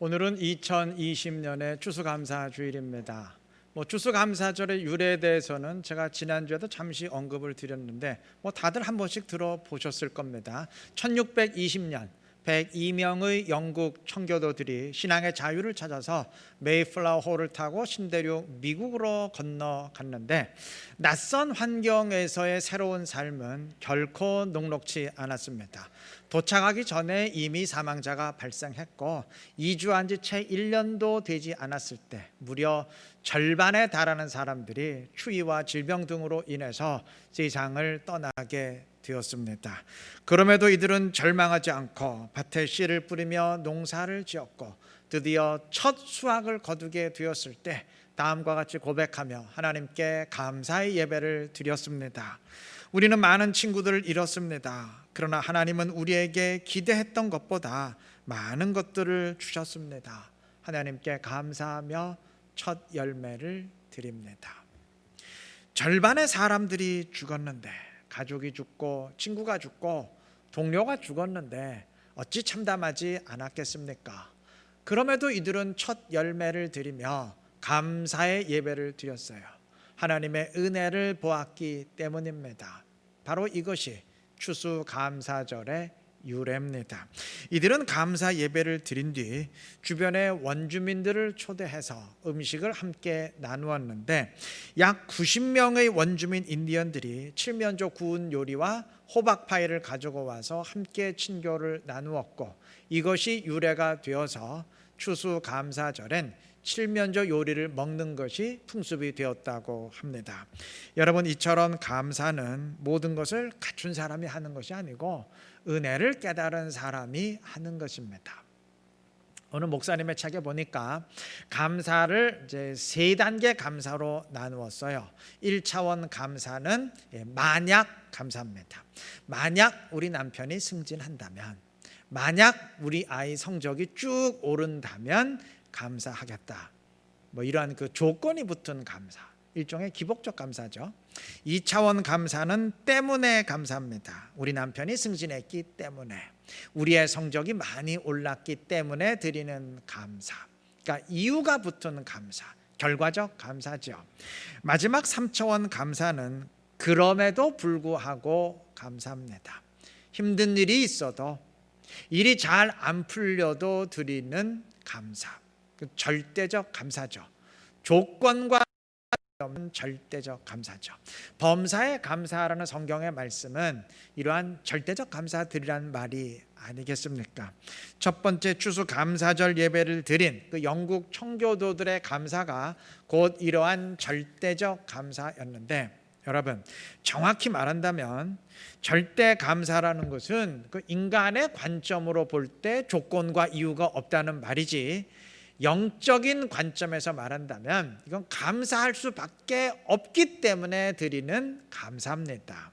오늘은 2020년의 추수감사 주일입니다. 뭐 추수감사절의 유래에 대해서는 제가 지난주에도 잠시 언급을 드렸는데 뭐 다들 한 번씩 들어보셨을 겁니다. 1620년 102명의 영국 청교도들이 신앙의 자유를 찾아서 메이플라워 호를 타고 신대륙 미국으로 건너갔는데 낯선 환경에서의 새로운 삶은 결코 녹록지 않았습니다. 도착하기 전에 이미 사망자가 발생했고 이주한 지 채 1년도 되지 않았을 때 무려 절반에 달하는 사람들이 추위와 질병 등으로 인해서 세상을 떠나게 되었습니다. 그럼에도 이들은 절망하지 않고 밭에 씨를 뿌리며 농사를 지었고 드디어 첫 수확을 거두게 되었을 때 다음과 같이 고백하며 하나님께 감사의 예배를 드렸습니다. 우리는 많은 친구들을 잃었습니다. 그러나 하나님은 우리에게 기대했던 것보다 많은 것들을 주셨습니다. 하나님께 감사하며 첫 열매를 드립니다. 절반의 사람들이 죽었는데 가족이 죽고 친구가 죽고 동료가 죽었는데 어찌 참담하지 않았겠습니까? 그럼에도 이들은 첫 열매를 드리며 감사의 예배를 드렸어요. 하나님의 은혜를 보았기 때문입니다. 바로 이것이 추수감사절의 유래입니다. 이들은 감사 예배를 드린 뒤 주변의 원주민들을 초대해서 음식을 함께 나누었는데 약 90명의 원주민 인디언들이 칠면조 구운 요리와 호박 파이를 가지고 와서 함께 친교를 나누었고 이것이 유래가 되어서 추수 감사절엔 칠면조 요리를 먹는 것이 풍습이 되었다고 합니다. 여러분 이처럼 감사는 모든 것을 갖춘 사람이 하는 것이 아니고 은혜를 깨달은 사람이 하는 것입니다. 어느 목사님의 책에 보니까 감사를 이제 세 단계 감사로 나누었어요. 1차원 감사는 예, 만약 감사입니다. 만약 우리 남편이 승진한다면, 만약 우리 아이 성적이 쭉 오른다면 감사하겠다. 뭐 이러한 그 조건이 붙은 감사. 일종의 기복적 감사죠. 2차원 감사는 때문에 감사합니다. 우리 남편이 승진했기 때문에 우리의 성적이 많이 올랐기 때문에 드리는 감사. 그러니까 이유가 붙은 감사. 결과적 감사죠. 마지막 3차원 감사는 그럼에도 불구하고 감사합니다. 힘든 일이 있어도 일이 잘 안 풀려도 드리는 감사. 그 절대적 감사죠. 조건과 없는 절대적 감사죠. 범사에 감사라는 성경의 말씀은 이러한 절대적 감사드리라는 말이 아니겠습니까? 첫 번째 추수 감사절 예배를 드린 그 영국 청교도들의 감사가 곧 이러한 절대적 감사였는데 여러분 정확히 말한다면 절대 감사라는 것은 그 인간의 관점으로 볼 때 조건과 이유가 없다는 말이지 영적인 관점에서 말한다면 이건 감사할 수밖에 없기 때문에 드리는 감사입니다.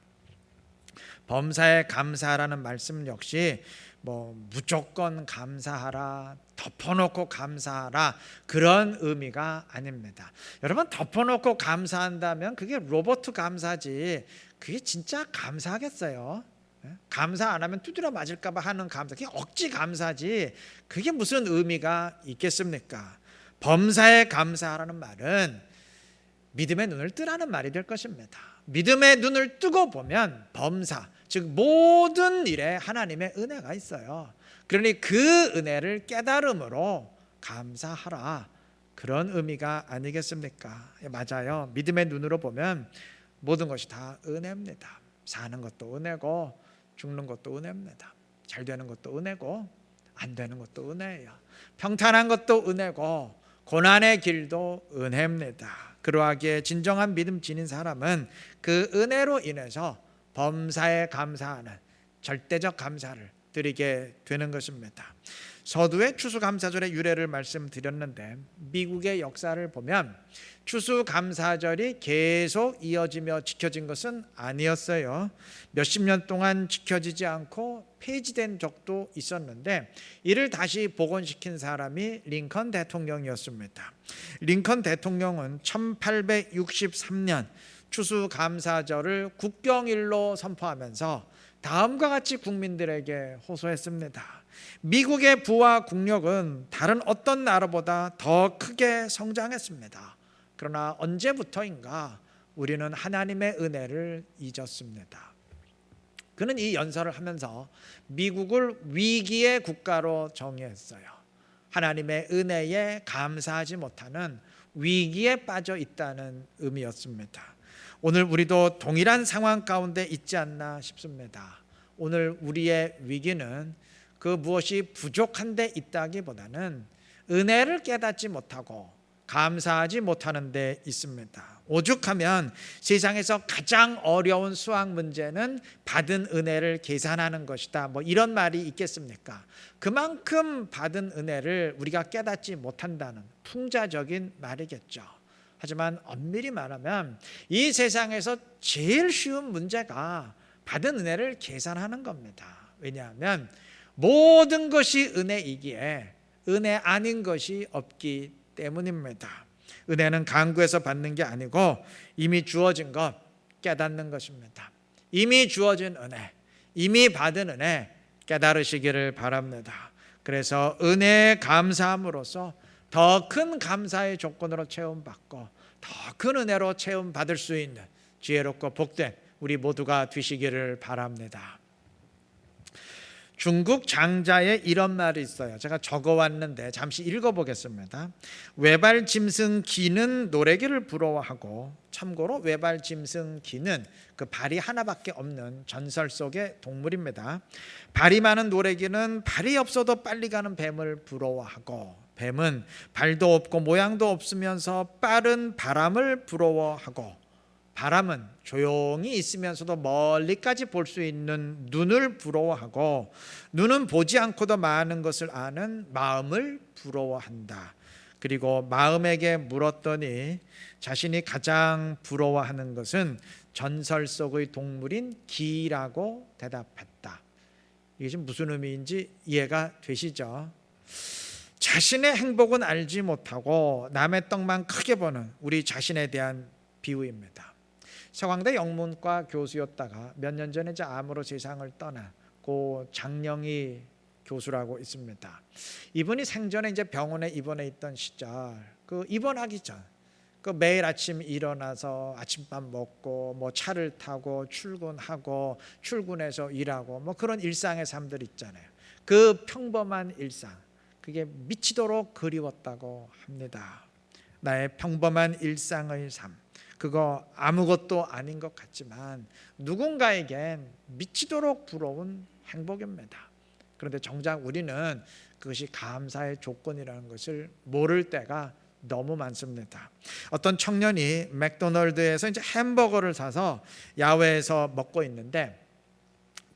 범사에 감사라는 말씀 역시 뭐 무조건 감사하라 덮어놓고 감사하라 그런 의미가 아닙니다. 여러분 덮어놓고 감사한다면 그게 로버트 감사지 그게 진짜 감사하겠어요? 예? 감사 안 하면 두드려 맞을까봐 하는 감사, 그게 억지 감사지. 그게 무슨 의미가 있겠습니까? 범사에 감사하라는 말은 믿음의 눈을 뜨라는 말이 될 것입니다. 믿음의 눈을 뜨고 보면 범사, 즉 모든 일에 하나님의 은혜가 있어요. 그러니 그 은혜를 깨달음으로 감사하라. 그런 의미가 아니겠습니까? 예, 맞아요. 믿음의 눈으로 보면 모든 것이 다 은혜입니다. 사는 것도 은혜고 죽는 것도 은혜입니다. 잘 되는 것도 은혜고 안 되는 것도 은혜예요. 평탄한 것도 은혜고 고난의 길도 은혜입니다. 그러하기에 진정한 믿음 지닌 사람은 그 은혜로 인해서 범사에 감사하는 절대적 감사를 드리게 되는 것입니다. 서두에 추수감사절의 유래를 말씀드렸는데 미국의 역사를 보면 추수감사절이 계속 이어지며 지켜진 것은 아니었어요. 몇십 년 동안 지켜지지 않고 폐지된 적도 있었는데 이를 다시 복원시킨 사람이 링컨 대통령이었습니다. 링컨 대통령은 1863년 추수감사절을 국경일로 선포하면서 다음과 같이 국민들에게 호소했습니다. 미국의 부와 국력은 다른 어떤 나라보다 더 크게 성장했습니다. 그러나 언제부터인가 우리는 하나님의 은혜를 잊었습니다. 그는 이 연설을 하면서 미국을 위기의 국가로 정의했어요. 하나님의 은혜에 감사하지 못하는 위기에 빠져 있다는 의미였습니다. 오늘 우리도 동일한 상황 가운데 있지 않나 싶습니다. 오늘 우리의 위기는 그 무엇이 부족한 데 있다기보다는 은혜를 깨닫지 못하고 감사하지 못하는 데 있습니다. 오죽하면 세상에서 가장 어려운 수학 문제는 받은 은혜를 계산하는 것이다. 뭐 이런 말이 있겠습니까? 그만큼 받은 은혜를 우리가 깨닫지 못한다는 풍자적인 말이겠죠. 하지만 엄밀히 말하면 이 세상에서 제일 쉬운 문제가 받은 은혜를 계산하는 겁니다. 왜냐하면 모든 것이 은혜이기에 은혜 아닌 것이 없기 때문입니다. 은혜는 강구해서 받는 게 아니고 이미 주어진 것 깨닫는 것입니다. 이미 주어진 은혜, 이미 받은 은혜 깨달으시기를 바랍니다. 그래서 은혜에 감사함으로써 더 큰 감사의 조건으로 체험받고 더 큰 은혜로 체험받을 수 있는 지혜롭고 복된 우리 모두가 되시기를 바랍니다. 중국 장자에 이런 말이 있어요. 제가 적어 왔는데 잠시 읽어 보겠습니다. 외발 짐승 기는 노래기를 부러워하고 참고로 외발 짐승 기는 그 발이 하나밖에 없는 전설 속의 동물입니다. 발이 많은 노래기는 발이 없어도 빨리 가는 뱀을 부러워하고 뱀은 발도 없고 모양도 없으면서 빠른 바람을 부러워하고 바람은 조용히 있으면서도 멀리까지 볼 수 있는 눈을 부러워하고 눈은 보지 않고도 많은 것을 아는 마음을 부러워한다. 그리고 마음에게 물었더니 자신이 가장 부러워하는 것은 전설 속의 동물인 기라고 대답했다. 이게 지금 무슨 의미인지 이해가 되시죠? 자신의 행복은 알지 못하고 남의 떡만 크게 보는 우리 자신에 대한 비유입니다. 서강대 영문과 교수였다가 몇 년 전에 이제 암으로 세상을 떠난 고 장영희 교수라고 있습니다. 이분이 생전에 이제 병원에 입원해 있던 시절 그 입원하기 전 그 매일 아침 일어나서 아침밥 먹고 뭐 차를 타고 출근하고 출근해서 일하고 뭐 그런 일상의 삶들 있잖아요. 그 평범한 일상 그게 미치도록 그리웠다고 합니다. 나의 평범한 일상의 삶 그거 아무것도 아닌 것 같지만 누군가에겐 미치도록 부러운 행복입니다. 그런데 정작 우리는 그것이 감사의 조건이라는 것을 모를 때가 너무 많습니다. 어떤 청년이 맥도널드에서 이제 햄버거를 사서 야외에서 먹고 있는데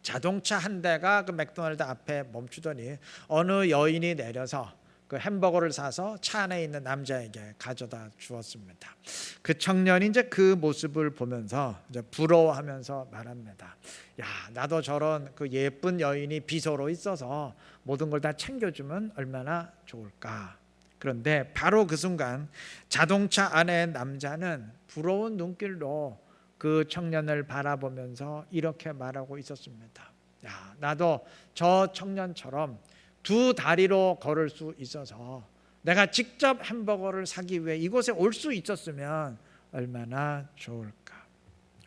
자동차 한 대가 그 맥도날드 앞에 멈추더니 어느 여인이 내려서 그 햄버거를 사서 차 안에 있는 남자에게 가져다 주었습니다. 그 청년이 이제 그 모습을 보면서 이제 부러워하면서 말합니다. 야, 나도 저런 그 예쁜 여인이 비서로 있어서 모든 걸 다 챙겨주면 얼마나 좋을까. 그런데 바로 그 순간 자동차 안에 남자는 부러운 눈길로 그 청년을 바라보면서 이렇게 말하고 있었습니다. 야, 나도 저 청년처럼 두 다리로 걸을 수 있어서 내가 직접 햄버거를 사기 위해 이곳에 올 수 있었으면 얼마나 좋을까.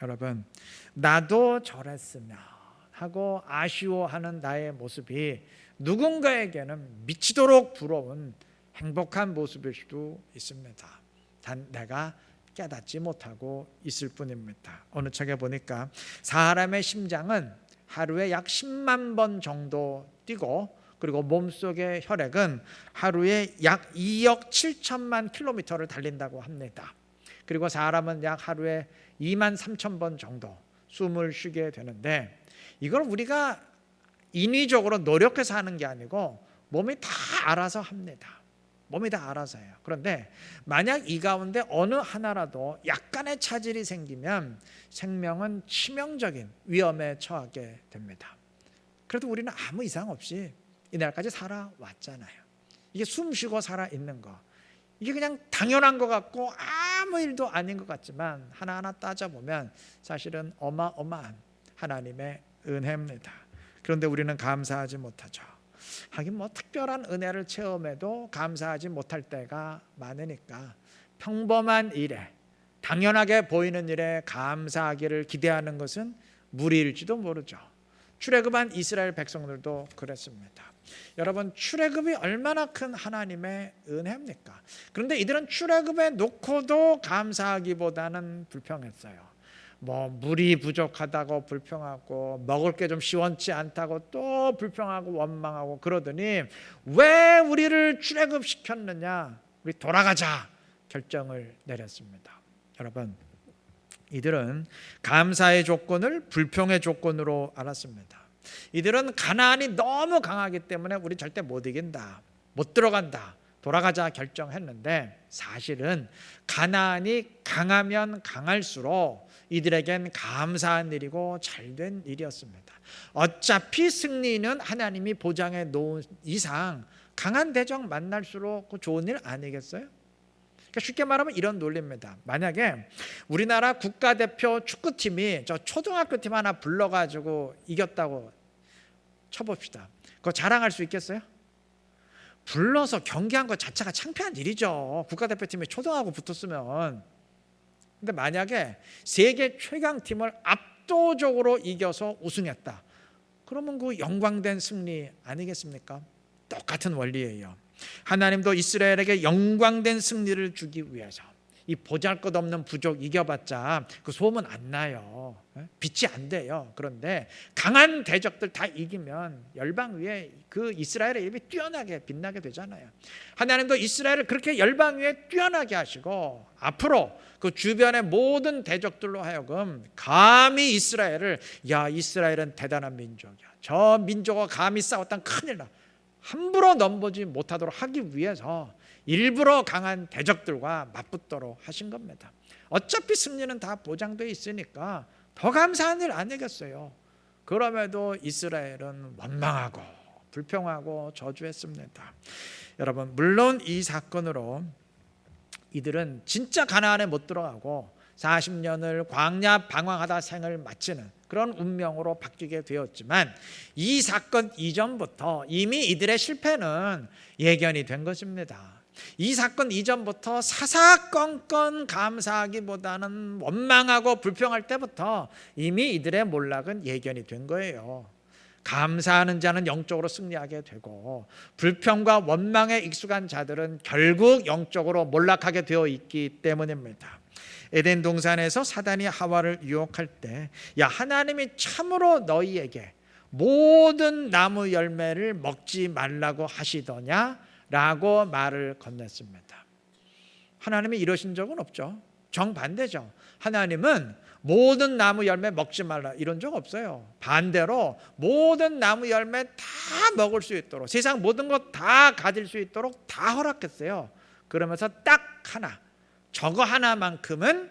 여러분, 나도 저랬으면 하고 아쉬워하는 나의 모습이 누군가에게는 미치도록 부러운 행복한 모습일 수도 있습니다. 단 내가 깨닫지 못하고 있을 뿐입니다. 어느 책에 보니까 사람의 심장은 하루에 약 10만 번 정도 뛰고 그리고 몸속의 혈액은 하루에 약 2억 7천만 킬로미터를 달린다고 합니다. 그리고 사람은 약 하루에 2만 3천 번 정도 숨을 쉬게 되는데 이걸 우리가 인위적으로 노력해서 하는 게 아니고 몸이 다 알아서 합니다. 몸이 다 알아서 해요. 그런데 만약 이 가운데 어느 하나라도 약간의 차질이 생기면 생명은 치명적인 위험에 처하게 됩니다. 그래도 우리는 아무 이상 없이 이날까지 살아왔잖아요. 이게 숨 쉬고 살아 있는 거. 이게 그냥 당연한 것 같고 아무 일도 아닌 것 같지만 하나하나 따져보면 사실은 어마어마한 하나님의 은혜입니다. 그런데 우리는 감사하지 못하죠. 하긴 뭐 특별한 은혜를 체험해도 감사하지 못할 때가 많으니까 평범한 일에 당연하게 보이는 일에 감사하기를 기대하는 것은 무리일지도 모르죠. 출애굽한 이스라엘 백성들도 그랬습니다. 여러분 출애굽이 얼마나 큰 하나님의 은혜입니까? 그런데 이들은 출애굽에 놓고도 감사하기보다는 불평했어요. 뭐 물이 부족하다고 불평하고 먹을 게 좀 시원치 않다고 또 불평하고 원망하고 그러더니 왜 우리를 출애굽 시켰느냐? 우리 돌아가자 결정을 내렸습니다. 여러분 이들은 감사의 조건을 불평의 조건으로 알았습니다. 이들은 가나안이 너무 강하기 때문에 우리 절대 못 이긴다. 못 들어간다. 돌아가자 결정했는데 사실은 가나안이 강하면 강할수록 이들에겐 감사한 일이고 잘된 일이었습니다. 어차피 승리는 하나님이 보장해 놓은 이상 강한 대적 만날수록 그 좋은 일 아니겠어요? 그러니까 쉽게 말하면 이런 논리입니다. 만약에 우리나라 국가대표 축구팀이 저 초등학교 팀 하나 불러가지고 이겼다고 쳐봅시다. 그거 자랑할 수 있겠어요? 불러서 경기한 것 자체가 창피한 일이죠. 국가대표팀이 초등하고 붙었으면. 근데 만약에 세계 최강 팀을 압도적으로 이겨서 우승했다. 그러면 그 영광된 승리 아니겠습니까? 똑같은 원리예요. 하나님도 이스라엘에게 영광된 승리를 주기 위해서 이 보잘것없는 부족 이겨봤자 그 소문 안 나요. 예? 빛이 안 돼요. 그런데 강한 대적들 다 이기면 열방 위에 그 이스라엘의 이름이 뛰어나게 빛나게 되잖아요. 하나님도 이스라엘을 그렇게 열방 위에 뛰어나게 하시고 앞으로 그 주변의 모든 대적들로 하여금 감히 이스라엘을 야 이스라엘은 대단한 민족이야. 저 민족과 감히 싸웠단 큰일 나. 함부로 넘보지 못하도록 하기 위해서 일부러 강한 대적들과 맞붙도록 하신 겁니다. 어차피 승리는 다 보장되어 있으니까 더 감사한 일 아니겠어요. 그럼에도 이스라엘은 원망하고 불평하고 저주했습니다. 여러분 물론 이 사건으로 이들은 진짜 가나안에 못 들어가고 40년을 광야 방황하다 생을 마치는 그런 운명으로 바뀌게 되었지만 이 사건 이전부터 이미 이들의 실패는 예견이 된 것입니다. 이 사건 이전부터 사사건건 감사하기보다는 원망하고 불평할 때부터 이미 이들의 몰락은 예견이 된 거예요. 감사하는 자는 영적으로 승리하게 되고 불평과 원망에 익숙한 자들은 결국 영적으로 몰락하게 되어 있기 때문입니다. 에덴 동산에서 사단이 하와를 유혹할 때, 야 하나님이 참으로 너희에게 모든 나무 열매를 먹지 말라고 하시더냐 라고 말을 건넸습니다. 하나님이 이러신 적은 없죠. 정반대죠. 하나님은 모든 나무 열매 먹지 말라 이런 적 없어요. 반대로 모든 나무 열매 다 먹을 수 있도록 세상 모든 것 다 가질 수 있도록 다 허락했어요. 그러면서 딱 하나 저거 하나만큼은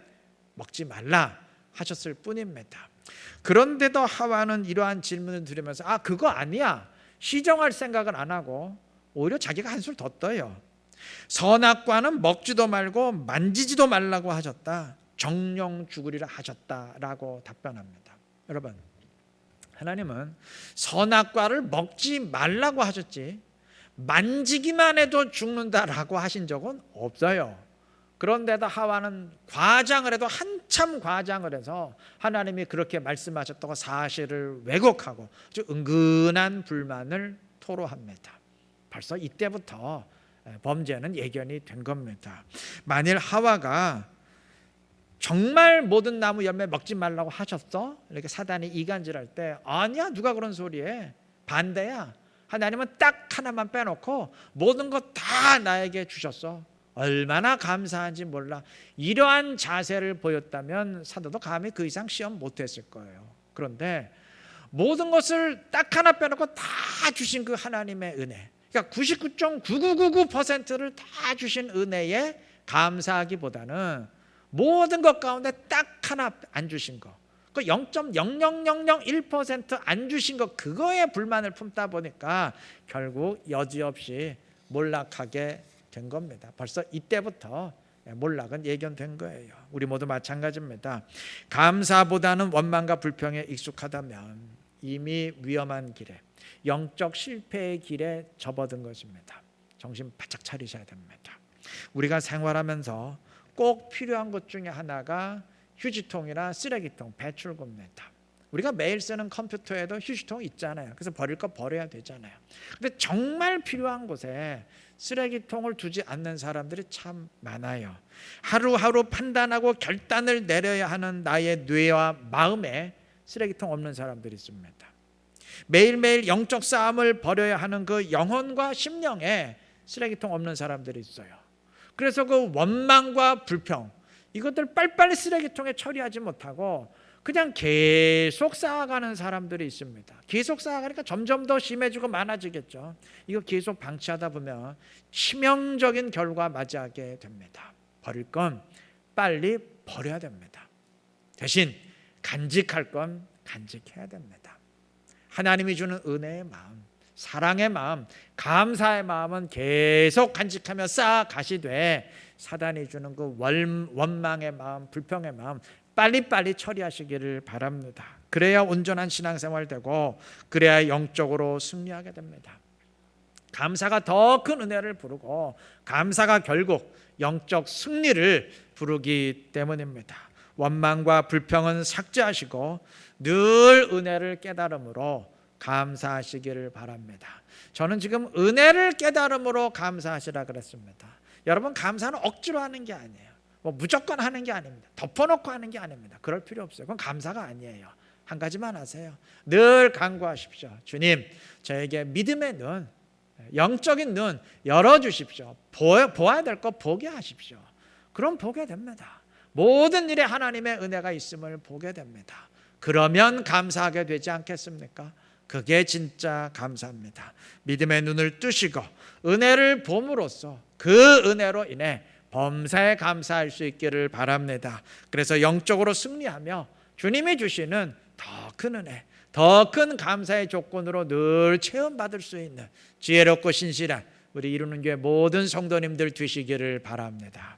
먹지 말라 하셨을 뿐입니다. 그런데도 하와는 이러한 질문을 들으면서 아 그거 아니야 시정할 생각은 안 하고 오히려 자기가 한술 더 떠요. 선악과는 먹지도 말고 만지지도 말라고 하셨다. 정령 죽으리라 하셨다라고 답변합니다. 여러분 하나님은 선악과를 먹지 말라고 하셨지 만지기만 해도 죽는다라고 하신 적은 없어요. 그런데도 하와는 과장을 해도 한참 과장을 해서 하나님이 그렇게 말씀하셨다고 사실을 왜곡하고 은근한 불만을 토로합니다. 벌써 이때부터 범죄는 예견이 된 겁니다. 만일 하와가 정말 모든 나무 열매 먹지 말라고 하셨어? 이렇게 사단이 이간질할 때 아니야 누가 그런 소리해 반대야 하나님은 딱 하나만 빼놓고 모든 것 다 나에게 주셨어 얼마나 감사한지 몰라 이러한 자세를 보였다면 사도도 감히 그 이상 시험 못했을 거예요 그런데 모든 것을 딱 하나 빼놓고 다 주신 그 하나님의 은혜 그러니까 99.9999%를 다 주신 은혜에 감사하기보다는 모든 것 가운데 딱 하나 안 주신 거. 그 0.00001%안 주신 거 그거에 불만을 품다 보니까 결국 여지없이 몰락하게 된 겁니다. 벌써 이때부터 몰락은 예견된 거예요. 우리 모두 마찬가지입니다. 감사보다는 원망과 불평에 익숙하다면 이미 위험한 길에 영적 실패의 길에 접어든 것입니다. 정신 바짝 차리셔야 됩니다. 우리가 생활하면서 꼭 필요한 것 중에 하나가 휴지통이나 쓰레기통, 배출구입니다. 우리가 매일 쓰는 컴퓨터에도 휴지통 있잖아요. 그래서 버릴 거 버려야 되잖아요. 근데 정말 필요한 곳에 쓰레기통을 두지 않는 사람들이 참 많아요. 하루하루 판단하고 결단을 내려야 하는 나의 뇌와 마음에 쓰레기통 없는 사람들이 있습니다. 매일매일 영적 싸움을 벌여야 하는 그 영혼과 심령에 쓰레기통 없는 사람들이 있어요. 그래서 그 원망과 불평 이것들 빨리빨리 쓰레기통에 처리하지 못하고 그냥 계속 쌓아가는 사람들이 있습니다. 계속 쌓아가니까 점점 더 심해지고 많아지겠죠. 이거 계속 방치하다 보면 치명적인 결과 맞이하게 됩니다. 버릴 건 빨리 버려야 됩니다. 대신 간직할 건 간직해야 됩니다. 하나님이 주는 은혜의 마음, 사랑의 마음, 감사의 마음은 계속 간직하며 쌓아 가시되 사단이 주는 그 원망의 마음, 불평의 마음 빨리빨리 처리하시기를 바랍니다. 그래야 온전한 신앙생활 되고 그래야 영적으로 승리하게 됩니다. 감사가 더 큰 은혜를 부르고 감사가 결국 영적 승리를 부르기 때문입니다. 원망과 불평은 삭제하시고 늘 은혜를 깨달음으로 감사하시기를 바랍니다. 저는 지금 은혜를 깨달음으로 감사하시라 그랬습니다. 여러분 감사는 억지로 하는 게 아니에요. 뭐 무조건 하는 게 아닙니다. 덮어놓고 하는 게 아닙니다. 그럴 필요 없어요. 그건 감사가 아니에요. 한 가지만 하세요. 늘 간구하십시오. 주님, 저에게 믿음의 눈, 영적인 눈 열어 주십시오. 보아야 될 거 보게 하십시오. 그럼 보게 됩니다. 모든 일에 하나님의 은혜가 있음을 보게 됩니다. 그러면 감사하게 되지 않겠습니까? 그게 진짜 감사합니다. 믿음의 눈을 뜨시고 은혜를 봄으로써 그 은혜로 인해 범사에 감사할 수 있기를 바랍니다. 그래서 영적으로 승리하며 주님이 주시는 더 큰 은혜, 더 큰 감사의 조건으로 늘 체험받을 수 있는 지혜롭고 신실한 우리 이루는 교회 모든 성도님들 되시기를 바랍니다.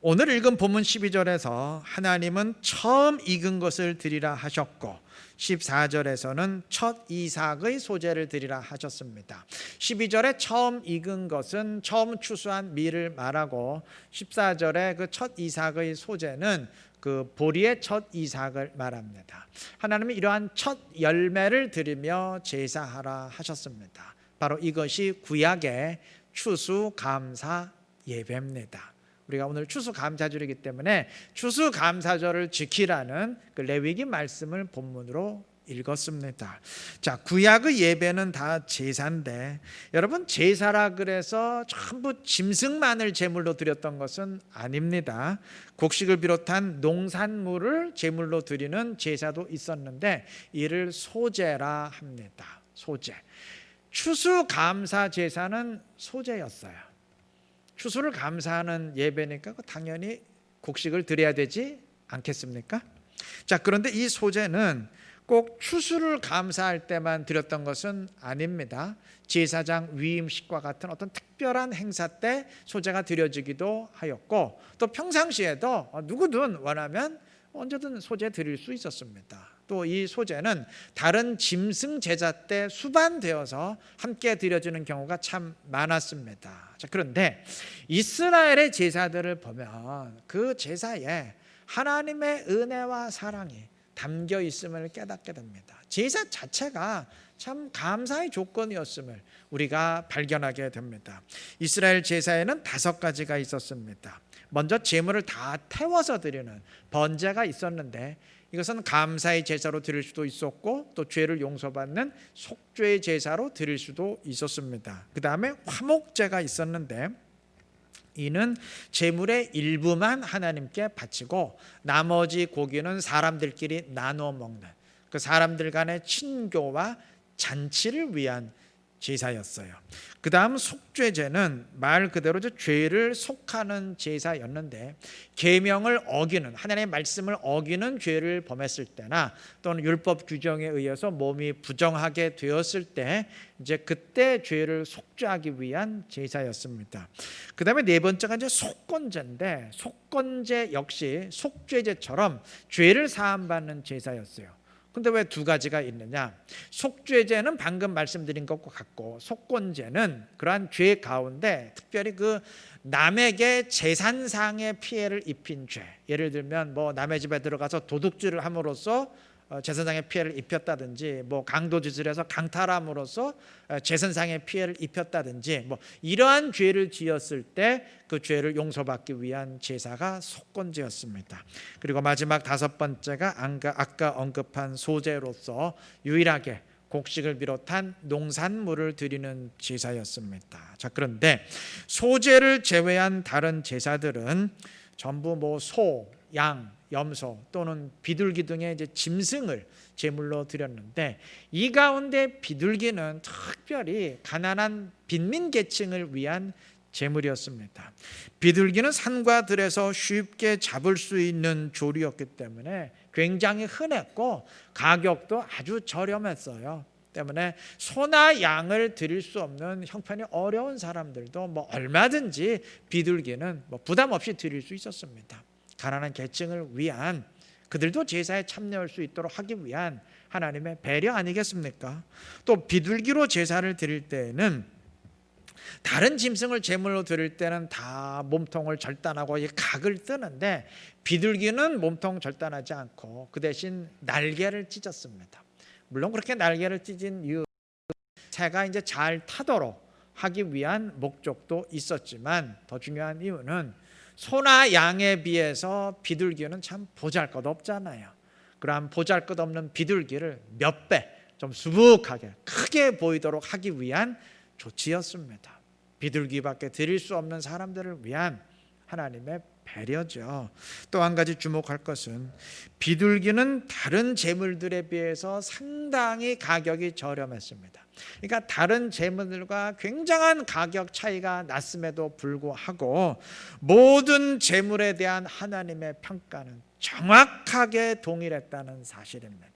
오늘 읽은 본문 12절에서 하나님은 처음 익은 것을 드리라 하셨고 14절에서는 첫 이삭의 소재를 드리라 하셨습니다. 12절에 처음 익은 것은 처음 추수한 밀을 말하고 14절에 그 첫 이삭의 소재는 그 보리의 첫 이삭을 말합니다. 하나님은 이러한 첫 열매를 드리며 제사하라 하셨습니다. 바로 이것이 구약의 추수 감사 예배입니다. 우리가 오늘 추수 감사절이기 때문에 추수 감사절을 지키라는 그 레위기 말씀을 본문으로 읽었습니다. 자, 구약의 예배는 다 제사인데 여러분 제사라 그래서 전부 짐승만을 제물로 드렸던 것은 아닙니다. 곡식을 비롯한 농산물을 제물로 드리는 제사도 있었는데 이를 소제라 합니다. 소제. 추수 감사 제사는 소제였어요. 추수를 감사하는 예배니까 당연히 곡식을 드려야 되지 않겠습니까? 자, 그런데 이 소제는 꼭 추수를 감사할 때만 드렸던 것은 아닙니다. 제사장 위임식과 같은 어떤 특별한 행사 때 소제가 드려지기도 하였고 또 평상시에도 누구든 원하면 언제든 소제 드릴 수 있었습니다. 또 이 소제는 다른 짐승 제자 때 수반되어서 함께 드려지는 경우가 참 많았습니다. 자, 그런데 이스라엘의 제사들을 보면 그 제사에 하나님의 은혜와 사랑이 담겨 있음을 깨닫게 됩니다. 제사 자체가 참 감사의 조건이었음을 우리가 발견하게 됩니다. 이스라엘 제사에는 다섯 가지가 있었습니다. 먼저 제물을 다 태워서 드리는 번제가 있었는데 이것은 감사의 제사로 드릴 수도 있었고 또 죄를 용서받는 속죄의 제사로 드릴 수도 있었습니다. 그 다음에 화목제가 있었는데 이는 제물의 일부만 하나님께 바치고 나머지 고기는 사람들끼리 나눠 먹는 그 사람들 간의 친교와 잔치를 위한 제사였어요. 그 다음 속죄제는 말 그대로 죄를 속하는 제사였는데 계명을 어기는 하나님의 말씀을 어기는 죄를 범했을 때나 또는 율법 규정에 의해서 몸이 부정하게 되었을 때 이제 그때 죄를 속죄하기 위한 제사였습니다. 그 다음에 네 번째가 이제 속건제인데 속건제 역시 속죄제처럼 죄를 사함받는 제사였어요. 근데 왜 두 가지가 있느냐? 속죄죄는 방금 말씀드린 것과 같고 속건죄는 그러한 죄 가운데 특별히 그 남에게 재산상의 피해를 입힌 죄. 예를 들면 뭐 남의 집에 들어가서 도둑질을 함으로써 어, 재산상의 피해를 입혔다든지 뭐 강도짓을 해서 강탈함으로써 어, 재산상의 피해를 입혔다든지 뭐 이러한 죄를 지었을 때 그 죄를 용서받기 위한 제사가 속건제였습니다. 그리고 마지막 다섯 번째가 아까 언급한 소제로서 유일하게 곡식을 비롯한 농산물을 드리는 제사였습니다. 자 그런데 소제를 제외한 다른 제사들은 전부 뭐 소, 양, 염소 또는 비둘기 등의 이제 짐승을 제물로 드렸는데 이 가운데 비둘기는 특별히 가난한 빈민 계층을 위한 제물이었습니다. 비둘기는 산과 들에서 쉽게 잡을 수 있는 조류였기 때문에 굉장히 흔했고 가격도 아주 저렴했어요. 때문에 소나 양을 드릴 수 없는 형편이 어려운 사람들도 뭐 얼마든지 비둘기는 뭐 부담 없이 드릴 수 있었습니다. 가난한 계층을 위한 그들도 제사에 참여할 수 있도록 하기 위한 하나님의 배려 아니겠습니까? 또 비둘기로 제사를 드릴 때에는 다른 짐승을 제물로 드릴 때는 다 몸통을 절단하고 이 각을 뜨는데 비둘기는 몸통 절단하지 않고 그 대신 날개를 찢었습니다. 물론 그렇게 날개를 찢은 이유 새가 이제 잘 타도록 하기 위한 목적도 있었지만 더 중요한 이유는 소나 양에 비해서 비둘기는 참 보잘것없잖아요. 그러한 보잘것없는 비둘기를 몇 배 좀 수북하게 크게 보이도록 하기 위한 조치였습니다. 비둘기밖에 드릴 수 없는 사람들을 위한 하나님의 배려죠. 또 한 가지 주목할 것은 비둘기는 다른 재물들에 비해서 상당히 가격이 저렴했습니다. 그러니까 다른 재물들과 굉장한 가격 차이가 났음에도 불구하고 모든 재물에 대한 하나님의 평가는 정확하게 동일했다는 사실입니다.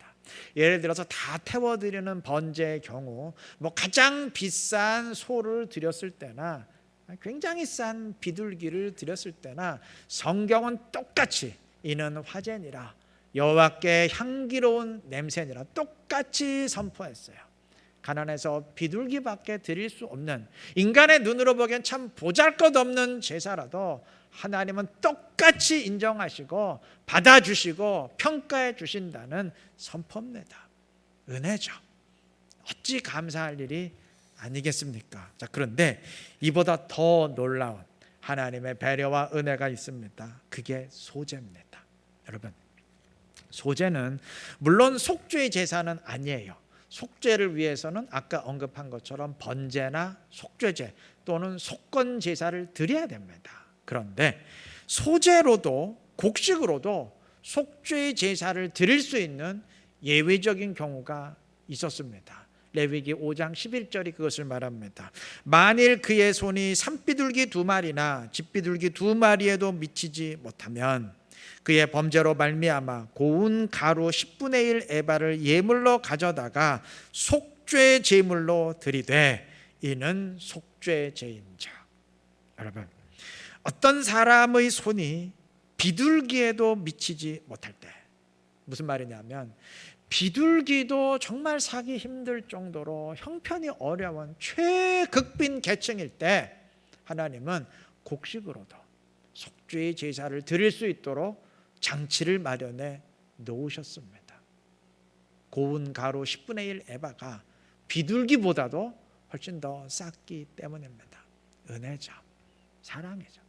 예를 들어서 다 태워드리는 번제의 경우, 뭐 가장 비싼 소를 드렸을 때나 굉장히 싼 비둘기를 드렸을 때나 성경은 똑같이 이는 화제니라 여호와께 향기로운 냄새니라 똑같이 선포했어요. 가난해서 비둘기밖에 드릴 수 없는 인간의 눈으로 보기엔 참 보잘것없는 제사라도 하나님은 똑같이 인정하시고 받아주시고 평가해 주신다는 선포입니다. 은혜죠. 어찌 감사할 일이 아니겠습니까? 자, 그런데 이보다 더 놀라운 하나님의 배려와 은혜가 있습니다. 그게 소제입니다. 여러분, 소제는 물론 속죄의 제사는 아니에요. 속죄를 위해서는 아까 언급한 것처럼 번제나 속죄제 또는 속건 제사를 드려야 됩니다. 그런데 소제로도 곡식으로도 속죄의 제사를 드릴 수 있는 예외적인 경우가 있었습니다. 레위기 5장 11절이 그것을 말합니다. 만일 그의 손이 산비둘기 두 마리나 집비둘기 두 마리에도 미치지 못하면 그의 범죄로 말미암아 고운 가루 10분의 1 에바를 예물로 가져다가 속죄 제물로 드리되 이는 속죄 제인자. 여러분 어떤 사람의 손이 비둘기에도 미치지 못할 때 무슨 말이냐면 비둘기도 정말 사기 힘들 정도로 형편이 어려운 최극빈 계층일 때 하나님은 곡식으로도 속죄의 제사를 드릴 수 있도록 장치를 마련해 놓으셨습니다. 고운 가루 10분의 1 에바가 비둘기보다도 훨씬 더 쌌기 때문입니다. 은혜죠. 사랑이죠.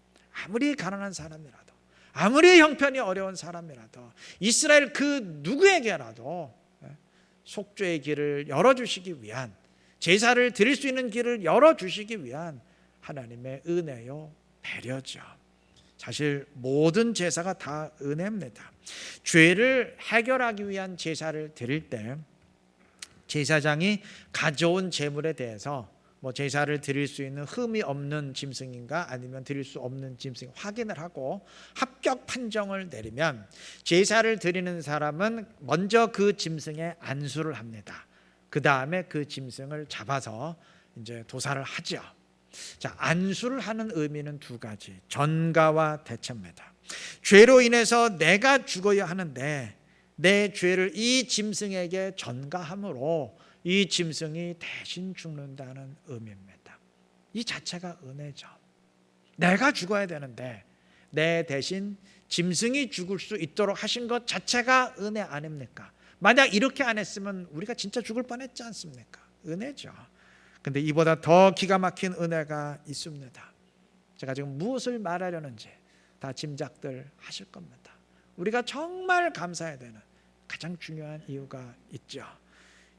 아무리 가난한 사람이라도 아무리 형편이 어려운 사람이라도 이스라엘 그 누구에게라도 예, 속죄의 길을 열어주시기 위한 제사를 드릴 수 있는 길을 열어주시기 위한 하나님의 은혜요 배려죠. 사실 모든 제사가 다 은혜입니다. 죄를 해결하기 위한 제사를 드릴 때 제사장이 가져온 제물에 대해서 뭐 제사를 드릴 수 있는 흠이 없는 짐승인가 아니면 드릴 수 없는 짐승 확인을 하고 합격 판정을 내리면 제사를 드리는 사람은 먼저 그 짐승의 안수를 합니다. 그 다음에 그 짐승을 잡아서 이제 도살을 하죠. 자, 안수를 하는 의미는 두 가지. 전가와 대체입니다. 죄로 인해서 내가 죽어야 하는데 내 죄를 이 짐승에게 전가함으로 이 짐승이 대신 죽는다는 의미입니다. 이 자체가 은혜죠. 내가 죽어야 되는데 내 대신 짐승이 죽을 수 있도록 하신 것 자체가 은혜 아닙니까? 만약 이렇게 안 했으면 우리가 진짜 죽을 뻔했지 않습니까? 은혜죠. 근데 이보다 더 기가 막힌 은혜가 있습니다. 제가 지금 무엇을 말하려는지 다 짐작들 하실 겁니다. 우리가 정말 감사해야 되는 가장 중요한 이유가 있죠.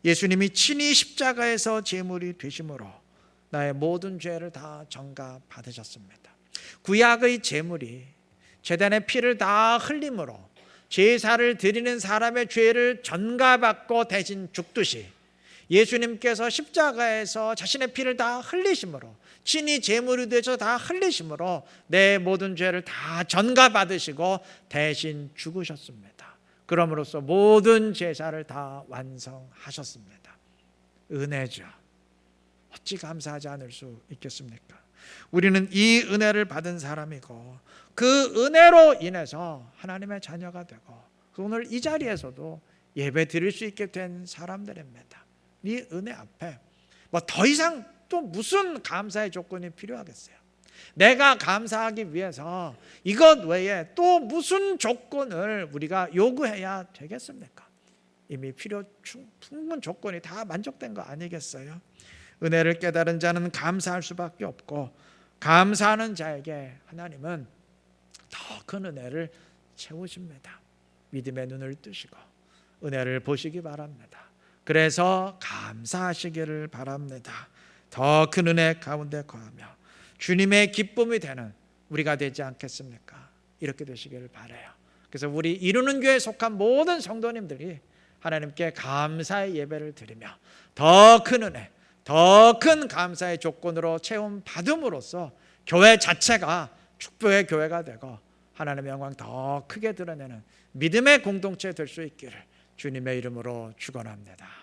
예수님이 친히 십자가에서 제물이 되심으로 나의 모든 죄를 다 전가 받으셨습니다. 구약의 제물이 제단의 피를 다 흘림으로 제사를 드리는 사람의 죄를 전가받고 대신 죽듯이 예수님께서 십자가에서 자신의 피를 다 흘리심으로 친히 제물이 되서 다 흘리심으로 내 모든 죄를 다 전가받으시고 대신 죽으셨습니다. 그럼으로써 모든 제사를 다 완성하셨습니다. 은혜죠. 어찌 감사하지 않을 수 있겠습니까? 우리는 이 은혜를 받은 사람이고 그 은혜로 인해서 하나님의 자녀가 되고 오늘 이 자리에서도 예배 드릴 수 있게 된 사람들입니다. 이 은혜 앞에 뭐 더 이상 또 무슨 감사의 조건이 필요하겠어요? 내가 감사하기 위해서 이것 외에 또 무슨 조건을 우리가 요구해야 되겠습니까? 이미 필요 충분 조건이 다 만족된 거 아니겠어요? 은혜를 깨달은 자는 감사할 수밖에 없고 감사하는 자에게 하나님은 더 큰 은혜를 채우십니다. 믿음의 눈을 뜨시고 은혜를 보시기 바랍니다. 그래서 감사하시기를 바랍니다. 더 큰 은혜 가운데 거하며 주님의 기쁨이 되는 우리가 되지 않겠습니까? 이렇게 되시기를 바래요. 그래서 우리 이루는 교회에 속한 모든 성도님들이 하나님께 감사의 예배를 드리며 더 큰 은혜, 더 큰 감사의 조건으로 채움 받음으로써 교회 자체가 축복의 교회가 되고 하나님의 영광 더 크게 드러내는 믿음의 공동체 될 수 있기를 주님의 이름으로 축원합니다.